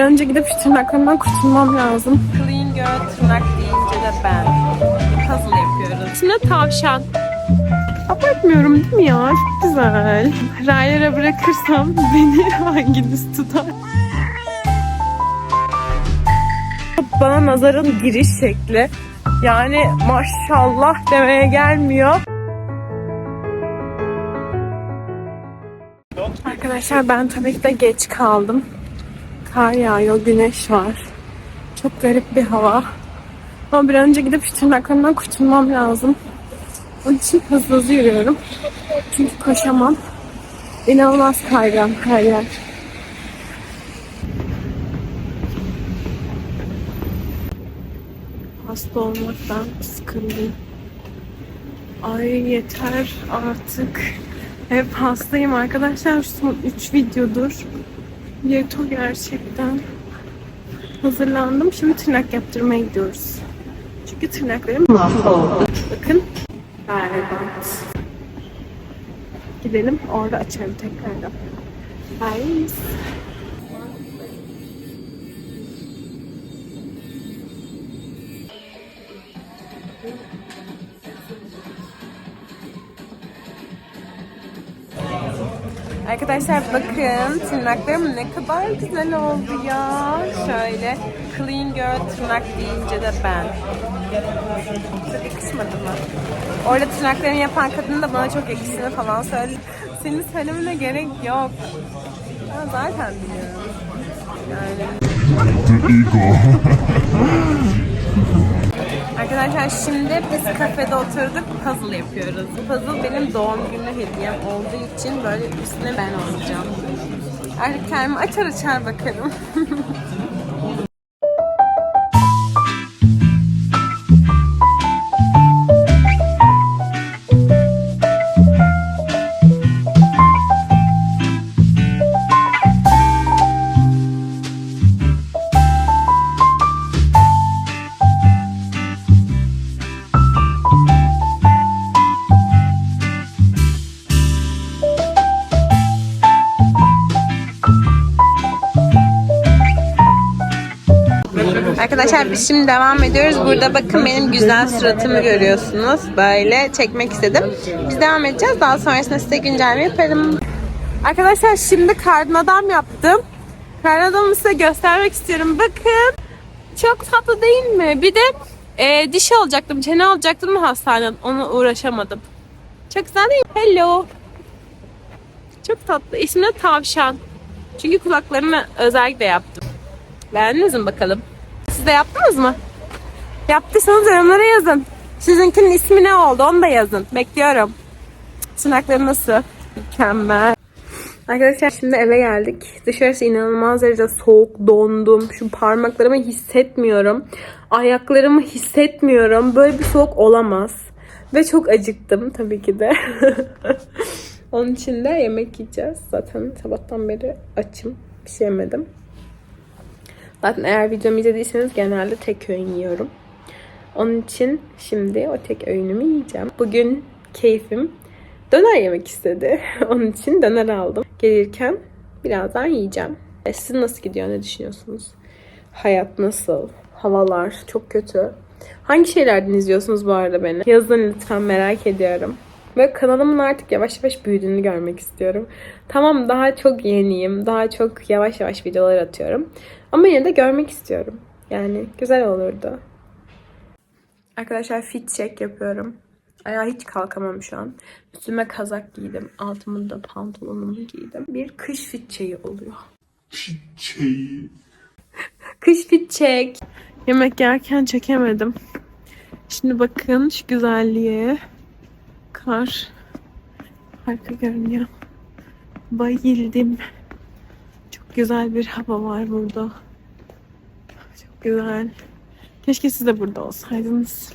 Önce gidip şu tırnaklarımdan kurtulmam lazım. Clean girl tırnak deyince de ben. Puzzle yapıyoruz. Şimdi tavşan. Abartmıyorum değil mi ya? Çok güzel. Raylara bırakırsam beni hanginiz tutar? Bana nazarın giriş şekli. Yani maşallah demeye gelmiyor. Arkadaşlar ben tabii ki de geç kaldım. Kar yağıyor, güneş var. Çok garip bir hava. Ama bir an önce gidip şu tırnaklarımdan kurtulmam lazım. Onun için hızlı hızlı yürüyorum. Çünkü koşamam. İnanılmaz kaygan her yer. Hasta olmaktan sıkıldım. Ay yeter artık. Hep hastayım arkadaşlar. Son 3 videodur. Yeto gerçekten. Hazırlandım. Şimdi tırnak yaptırmaya gidiyoruz. Çünkü tırnaklarım mahvoldu. Bakın. Berbat. Gidelim. Orada açarım tekrardan. Bye. Arkadaşlar bakın tırnaklarım ne kadar güzel oldu ya. Şöyle clean girl tırnak deyince de ben. Çok yakışmadı mı? Orada tırnaklarını yapan kadın da bana çok yakıştığını falan söyledi. Senin söylemene gerek yok. Ben zaten biliyorum. Yani. Arkadaşlar şimdi biz kafede oturduk puzzle yapıyoruz. Bu puzzle benim doğum günü hediyem olduğu için böyle üstüne ben olacağım. Artık kendimi açar açar bakarım. Arkadaşlar şimdi devam ediyoruz. Burada bakın benim güzel suratımı görüyorsunuz. Böyle çekmek istedim. Biz devam edeceğiz. Daha sonrasında size güncelleme yaparım. Arkadaşlar şimdi kardan adam yaptım. Kardan adamı size göstermek istiyorum. Bakın. Çok tatlı değil mi? Bir de e, diş alacaktım, çene alacaktım hastaneden. Ona uğraşamadım. Çok güzel değil mi? Hello. Çok tatlı. İsmi de Tavşan. Çünkü kulaklarını özellikle yaptım. Beğendiniz mi bakalım? De yaptınız mı? Yaptıysanız yorumlara yazın. Sizinkinin ismi ne oldu onu da yazın. Bekliyorum. Tırnakları nasıl? Mükemmel. Arkadaşlar şimdi eve geldik. Dışarısı inanılmaz derecede soğuk, dondum. Şu parmaklarımı hissetmiyorum. Ayaklarımı hissetmiyorum. Böyle bir soğuk olamaz. Ve çok acıktım tabii ki de. Onun için de yemek yiyeceğiz. Zaten sabahtan beri açım. Bir şey yemedim. Zaten eğer videomu izlediyseniz genelde tek öğün yiyorum. Onun için şimdi o tek öğünümü yiyeceğim. Bugün keyfim döner yemek istedi. Onun için döner aldım. Gelirken birazdan yiyeceğim. E, Sizin nasıl gidiyor? Ne düşünüyorsunuz? Hayat nasıl? Havalar çok kötü. Hangi şeylerden izliyorsunuz bu arada beni? Yazın lütfen merak ediyorum. Ve kanalımın artık yavaş yavaş büyüdüğünü görmek istiyorum. Tamam daha çok yeniyim. Daha çok yavaş yavaş videolar atıyorum. Ama yine de görmek istiyorum. Yani güzel olurdu. Arkadaşlar fit check yapıyorum. Ayağa hiç kalkamam şu an. Üstüme kazak giydim. Altıma da pantolonumu giydim. Bir kış fit check'i oluyor. Şeyi. Kış fit check. Yemek yerken çekemedim. Şimdi bakın şu güzelliğe. Kar. Harika görünüyor. Bayıldım. Çok güzel bir hava var burada. Çok güzel. Keşke siz de burada olsaydınız.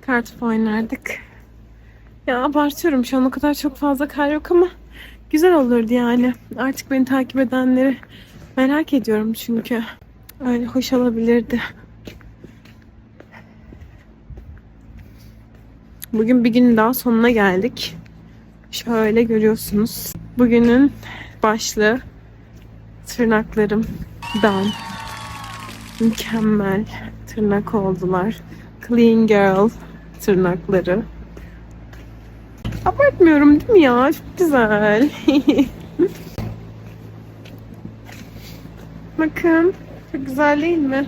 Kartopu oynardık. Ya abartıyorum şu an o kadar çok fazla kar yok ama güzel olurdu yani. Artık beni takip edenleri merak ediyorum çünkü. Öyle hoş olabilirdi. Bugün bir gün daha sonuna geldik. Şöyle görüyorsunuz. Bugünün başlığı tırnaklarım. Dan. Mükemmel tırnak oldular. Clean Girl tırnakları. Abartmıyorum değil mi ya? Çok güzel. Bakın. Çok güzel değil mi?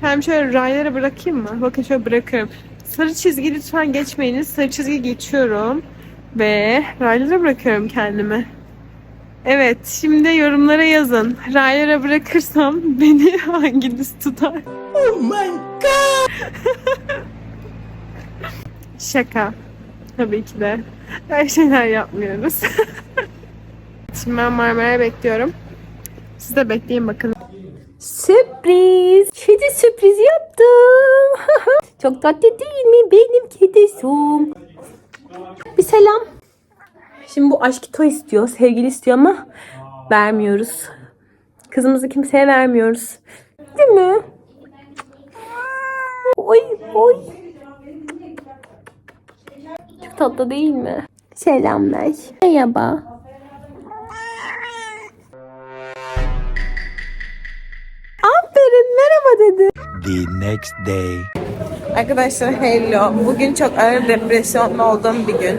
Hem şöyle raylara bırakayım mı? Bakın şöyle bırakırım. Sarı çizgi lütfen geçmeyiniz. Sarı çizgi geçiyorum. Ve raylara bırakıyorum kendimi. Evet, şimdi yorumlara yazın. Raylara bırakırsam beni hanginiz tutar? Oh my god! Şaka. Tabii ki de. Her şeyler yapmıyoruz. şimdi ben Marmara'ya bekliyorum. Siz de bekleyin bakın. Sürpriz. Çok tatlı değil mi? Benim kedisum. Bir selam. Şimdi bu aşk toy istiyor, sevgili istiyor ama vermiyoruz. Kızımızı kimseye vermiyoruz. Değil mi? Oy oy. Çok tatlı değil mi? Selamlar. Merhaba. Aferin merhaba dedi. the next day. Arkadaşlar hello. Bugün çok ağır depresyonlu olduğum bir gün.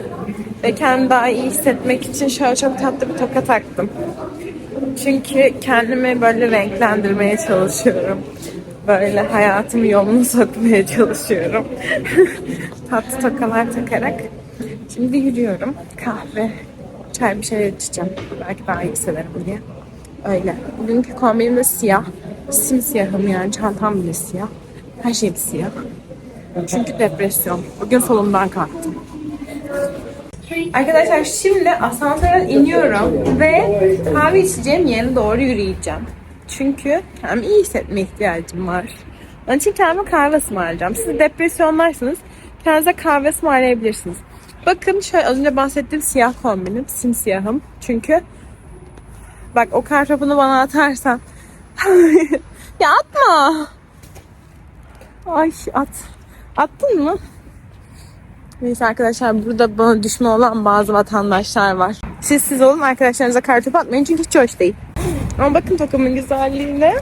Ve kendimi daha iyi hissetmek için şöyle çok tatlı bir toka taktım. Çünkü kendimi böyle renklendirmeye çalışıyorum. Böyle hayatımı yoluna sokmaya çalışıyorum. tatlı tokalar takarak. Şimdi yürüyorum. Kahve, çay bir şeyler içeceğim. Belki daha iyi hissederim diye. Öyle. Bugünkü kombinim de siyah. Simsiyahım yani. Çantam bile siyah. Her şey siyah. Çünkü depresyon. Bugün solumdan kalktım. Arkadaşlar şimdi asansörden iniyorum ve kahve içeceğim yere doğru yürüyeceğim. Çünkü kendimi iyi hissetme ihtiyacım var. Onun için kendime kahve ısmarlayacağım. Siz depresyonlarsınız. Kendinize kahve ısmarlayabilirsiniz. Bakın şöyle az önce bahsettiğim siyah kombinim. Simsiyahım. Çünkü bak o kar topunu bana atarsan. ya atma. Ay at. Attın mı? Neyse arkadaşlar burada bana düşme olan bazı vatandaşlar var. Siz siz olun arkadaşlarınıza kartopu atmayın çünkü hiç hoş değil. Ama bakın takımın güzelliğine.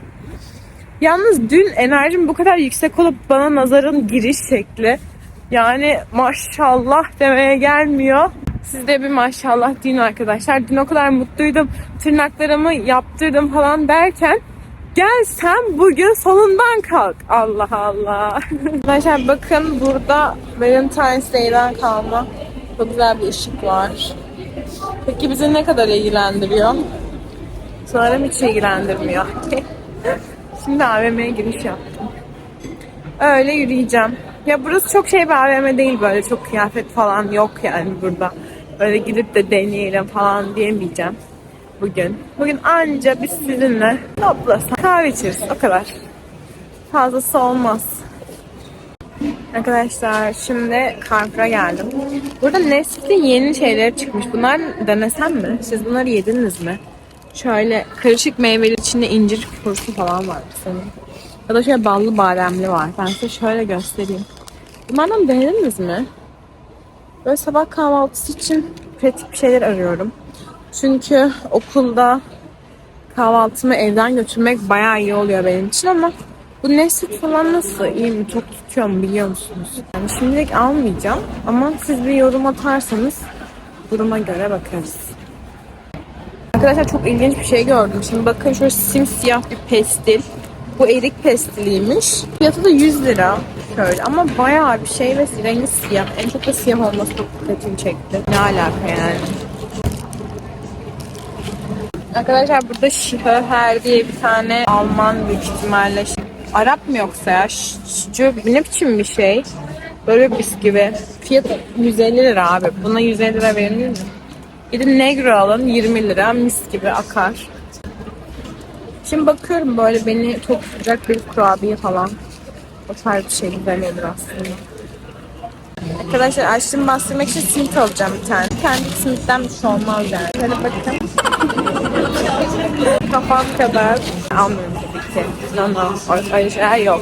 Yalnız dün enerjim bu kadar yüksek olup bana nazarın giriş şekli. Yani maşallah demeye gelmiyor. Siz de bir maşallah deyin arkadaşlar. Dün o kadar mutluydum. Tırnaklarımı yaptırdım falan derken Gel sen bugün solundan kalk. Allah Allah. Arkadaşlar bakın burada Valentine's Day'den kalma çok güzel bir ışık var. Peki bizi ne kadar ilgilendiriyor? Sanırım hiç ilgilendirmiyor. Şimdi AVM'ye giriş yaptım. Öyle yürüyeceğim. Ya burası çok şey bir AVM değil böyle çok kıyafet falan yok yani burada. Böyle gidip de deneyelim falan diyemeyeceğim bugün. Bugün anca biz sizinle toplasak kahve içeriz o kadar. Fazlası olmaz. Arkadaşlar şimdi Carrefour'a geldim. Burada Nesquik'in yeni şeyleri çıkmış. Bunlar denesem mi? Siz bunları yediniz mi? Şöyle karışık meyveli içinde incir kurusu falan var sanırım. Ya da şöyle ballı bademli var. Ben size şöyle göstereyim. Bunlardan denediniz mi? Böyle sabah kahvaltısı için pratik bir şeyler arıyorum. Çünkü okulda kahvaltımı evden götürmek bayağı iyi oluyor benim için ama bu Nesquik falan nasıl? İyi mi? Çok tutuyor mu biliyor musunuz? Yani şimdilik almayacağım ama siz bir yorum atarsanız duruma göre bakarız. Arkadaşlar çok ilginç bir şey gördüm. Şimdi bakın şöyle simsiyah bir pestil. Bu erik pestiliymiş. Fiyatı da 100 lira. Şöyle ama bayağı bir şey ve rengi siyah. En çok da siyah olması çok dikkatimi çekti. Ne alaka yani? Arkadaşlar burada Schöher diye bir tane Alman büyük ihtimalle. Arap mı yoksa ya? Ş- ş- ne biçim bir şey? Böyle bir bisküvi. Fiyatı 150 lira abi. Buna 150 lira verilir mi? De Negro alın 20 lira mis gibi akar. Şimdi bakıyorum böyle beni çok bir kurabiye falan. O tarz bir şey güzel olur aslında. Arkadaşlar açlığımı bastırmak için simit alacağım bir tane. Kendi simitten bir şey olmaz yani. Şöyle bakın. Kafam kadar almıyorum tabii ki. No no. Öyle şeyler yok.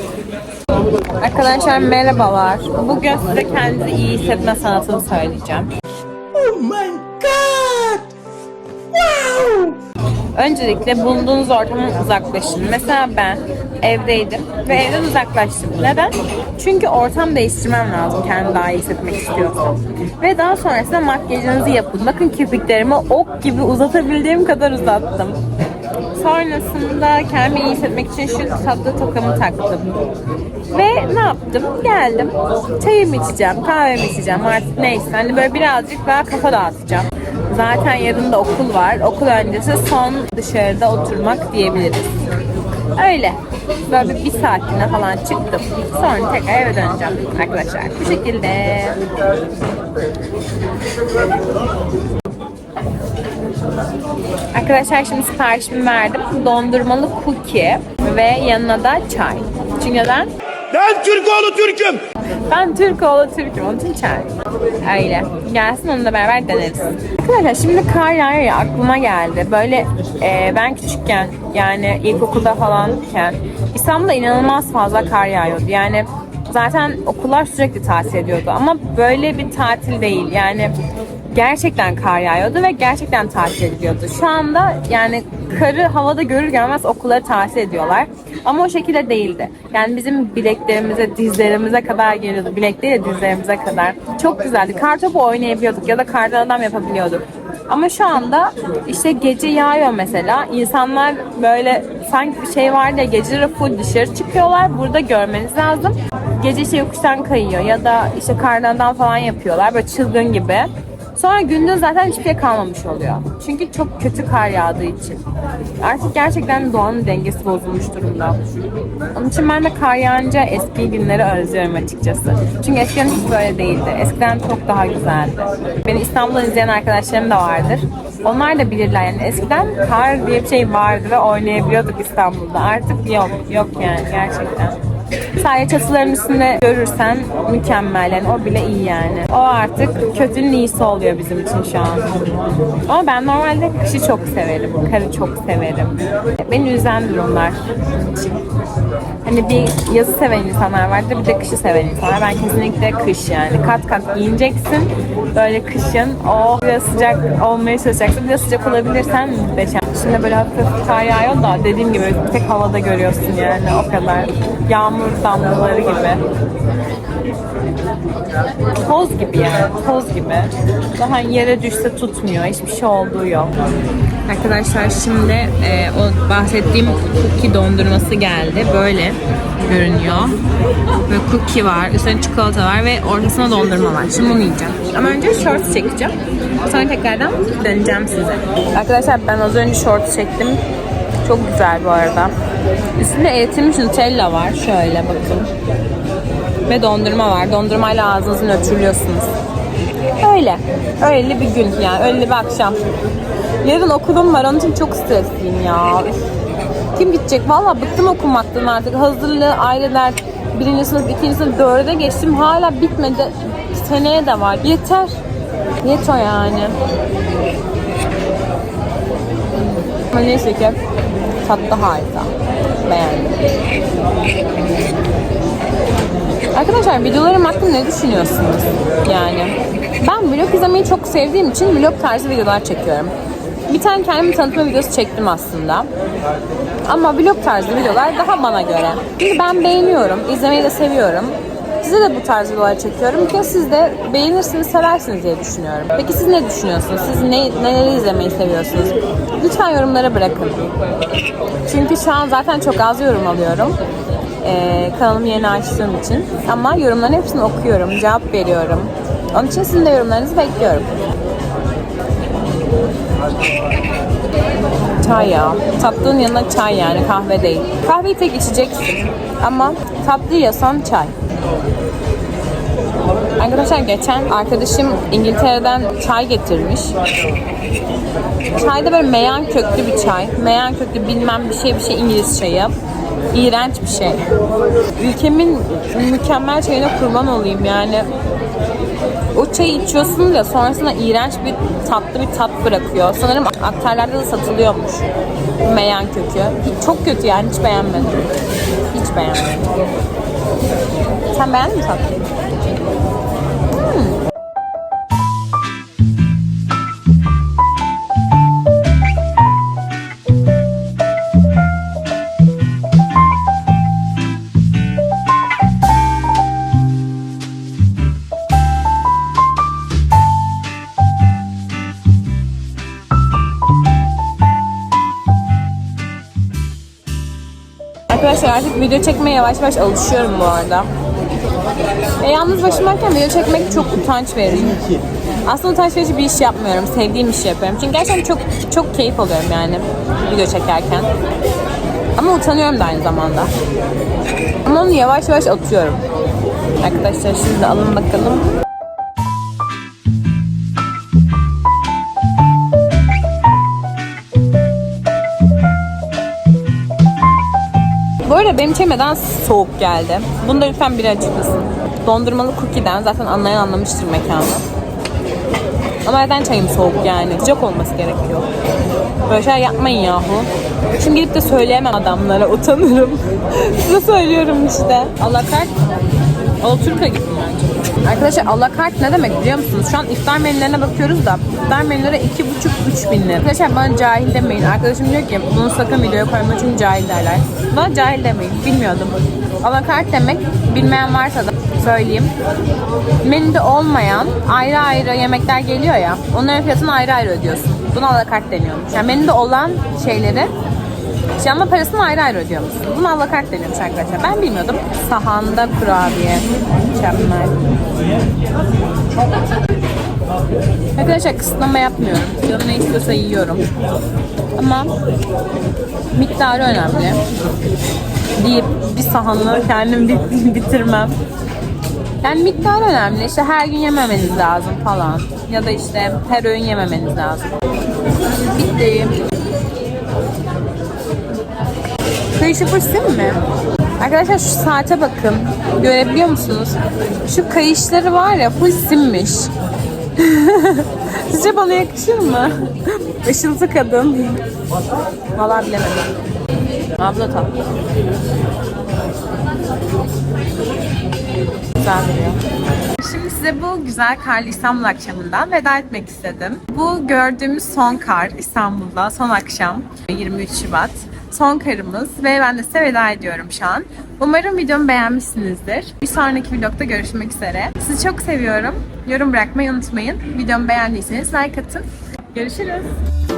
Arkadaşlar merhabalar. Bugün size kendinizi iyi hissetme sanatını söyleyeceğim. Öncelikle bulunduğunuz ortamdan uzaklaşın. Mesela ben evdeydim ve evden uzaklaştım. Neden? Çünkü ortam değiştirmem lazım kendimi daha iyi hissetmek istiyorsam. Ve daha sonrasında makyajınızı yapın. Bakın kirpiklerimi ok gibi uzatabildiğim kadar uzattım. Sonrasında kendimi iyi hissetmek için şu tatlı tokamı taktım. Ve ne yaptım? Geldim. Çayımı içeceğim, kahvemi içeceğim artık neyse. Hani böyle birazcık daha kafa dağıtacağım. Zaten yarın da okul var. Okul öncesi son dışarıda oturmak diyebiliriz. Öyle. Böyle bir, bir saatine falan çıktım. Sonra tekrar eve döneceğim arkadaşlar. Bu şekilde. Arkadaşlar şimdi siparişimi verdim. Dondurmalı cookie ve yanına da çay. Çünkü neden? Ben Türkoğlu Türk'üm. Ben Türk oğlu Türk'üm. Onun için çay. Öyle. Gelsin onunla beraber deneriz. Arkadaşlar şimdi kar yağıyor ya aklıma geldi. Böyle e, ben küçükken yani ilkokulda falanken İstanbul'da inanılmaz fazla kar yağıyordu. Yani zaten okullar sürekli tatil ediyordu. Ama böyle bir tatil değil. Yani gerçekten kar yağıyordu ve gerçekten tatil ediliyordu. Şu anda yani karı havada görür görmez okulları tatil ediyorlar. Ama o şekilde değildi. Yani bizim bileklerimize, dizlerimize kadar geliyordu. Bilek değil de dizlerimize kadar. Çok güzeldi. Kar topu oynayabiliyorduk ya da kardan adam yapabiliyorduk. Ama şu anda işte gece yağıyor mesela. İnsanlar böyle sanki bir şey var ya geceleri full dışarı çıkıyorlar. Burada görmeniz lazım. Gece işte yokuştan kayıyor ya da işte kardan falan yapıyorlar. Böyle çılgın gibi. Sonra gündüz zaten hiçbir şey kalmamış oluyor. Çünkü çok kötü kar yağdığı için. Artık gerçekten doğanın dengesi bozulmuş durumda. Onun için ben de kar yağınca eski günleri özlüyorum açıkçası. Çünkü eskiden hiç böyle değildi. Eskiden çok daha güzeldi. Beni İstanbul'dan izleyen arkadaşlarım da vardır. Onlar da bilirler yani eskiden kar diye bir şey vardı ve oynayabiliyorduk İstanbul'da. Artık yok, yok yani gerçekten. Sadece çatıların üstünde görürsen mükemmel yani o bile iyi yani. O artık kötünün iyisi oluyor bizim için şu an. Ama ben normalde kışı çok severim. Karı çok severim. Beni üzen durumlar. Hani bir yazı seven insanlar vardır bir de kışı seven insanlar. Ben kesinlikle kış yani. Kat kat giyineceksin. Böyle kışın o biraz sıcak olmaya çalışacaksın. Biraz sıcak olabilirsen muhteşem. Şimdi böyle hafif kar yağıyor da dediğim gibi tek havada görüyorsun yani o kadar. Yağmur damlaları gibi. Toz gibi yani, toz gibi. Daha yere düşse tutmuyor, hiçbir şey olduğu yok. Arkadaşlar şimdi e, o bahsettiğim cookie dondurması geldi. Böyle görünüyor. Böyle cookie var, üstüne çikolata var ve ortasına dondurma var. Şimdi bunu yiyeceğim. Ama önce shorts çekeceğim. Sonra tekrardan döneceğim size. Arkadaşlar ben az önce shorts çektim. Çok güzel bu arada. Üstünde eritilmiş Nutella var. Şöyle bakın. Ve dondurma var. Dondurmayla ağzınızı nötrlüyorsunuz. Öyle. Öyle bir gün yani. Öyle bir akşam. Yarın okulum var. Onun için çok stresliyim ya. Kim gidecek? Valla bıktım okumaktan artık. Hazırlığı, aileler, birinci sınıf, ikinci sınıf, dörde geçtim. Hala bitmedi. Seneye de var. Yeter. Yeter yani. Ama neyse ki tatlı harika. Beğendim. Arkadaşlar videolarım hakkında ne düşünüyorsunuz? Yani ben vlog izlemeyi çok sevdiğim için vlog tarzı videolar çekiyorum. Bir tane kendimi tanıtma videosu çektim aslında. Ama vlog tarzı videolar daha bana göre. Çünkü ben beğeniyorum, izlemeyi de seviyorum. Size de bu tarz videolar çekiyorum ki siz de beğenirsiniz, seversiniz diye düşünüyorum. Peki siz ne düşünüyorsunuz? Siz ne, neleri izlemeyi seviyorsunuz? Lütfen yorumlara bırakın. Çünkü şu an zaten çok az yorum alıyorum. Ee, kanalımı yeni açtığım için. Ama yorumların hepsini okuyorum, cevap veriyorum. Onun için sizin de yorumlarınızı bekliyorum. Çay ya. Tatlının yanına çay yani kahve değil. Kahveyi tek içeceksin. Ama tatlı yiyorsan çay. Arkadaşlar geçen arkadaşım İngiltere'den çay getirmiş. Çay da böyle meyan köklü bir çay. Meyan köklü bilmem bir şey bir şey İngiliz çayı. İğrenç bir şey. Ülkemin mükemmel çayına kurban olayım yani. O çayı içiyorsunuz ya sonrasında iğrenç bir tatlı bir tat bırakıyor. Sanırım aktarlarda da satılıyormuş. Meyan kökü. Hiç- Çok kötü yani hiç beğenmedim. Hiç beğenmedim. Sen beğendin mi tatlıyı? Artık video çekmeye yavaş yavaş alışıyorum bu arada. E, yalnız başımayken video çekmek çok utanç verici. Aslında utanç verici bir iş yapmıyorum. Sevdiğim işi yapıyorum. Çünkü gerçekten çok çok keyif alıyorum yani video çekerken. Ama utanıyorum da aynı zamanda. Ama onu yavaş yavaş atıyorum. Arkadaşlar şimdi alın bakalım. Arada benim çemeden soğuk geldi. Bunu da lütfen biri açıklasın. Dondurmalı cookie'den zaten anlayan anlamıştır mekanı. Ama neden çayım soğuk yani? Sıcak olması gerekiyor. Böyle şeyler yapmayın yahu. Şimdi gidip de söyleyemem adamlara. Utanırım. Size söylüyorum işte. Alakart. Alaturka gibi bence. Arkadaşlar alakart ne demek biliyor musunuz? Şu an iftar menülerine bakıyoruz da iftar menüleri 2,5-3 bin lira. Arkadaşlar bana cahil demeyin. Arkadaşım diyor ki bunu sakın videoya koyma çünkü cahil derler. Bana cahil demeyin. Bilmiyordum. Alakart demek bilmeyen varsa da söyleyeyim. Menüde olmayan ayrı ayrı yemekler geliyor ya. Onların fiyatını ayrı ayrı ödüyorsun. Buna alakart deniyormuş. Yani menüde olan şeyleri şey ama parasını ayrı ayrı ödüyormuşsun. Buna alakart deniyormuş arkadaşlar. Ben bilmiyordum. Sahanda kurabiye. Mükemmel. Arkadaşlar kısıtlama yapmıyorum. Canım ne istiyorsa yiyorum. Ama miktarı önemli. Deyip bir sahanı kendim bit- bitirmem. Yani miktar önemli. İşte her gün yememeniz lazım falan. Ya da işte her öğün yememeniz lazım. Bitti. Kayışı fırsın mi? Arkadaşlar şu saate bakın. Görebiliyor musunuz? Şu kayışları var ya full simmiş. Sizce bana yakışır mı? Işıltı kadın. Valla bilemedim. Abla tatlı. Güzel duruyor. Şimdi size bu güzel karlı İstanbul akşamından veda etmek istedim. Bu gördüğümüz son kar İstanbul'da son akşam 23 Şubat. Son karımız ve ben de size veda ediyorum şu an. Umarım videomu beğenmişsinizdir. Bir sonraki vlogda görüşmek üzere. Sizi çok seviyorum. Yorum bırakmayı unutmayın. Videomu beğendiyseniz like atın. Görüşürüz.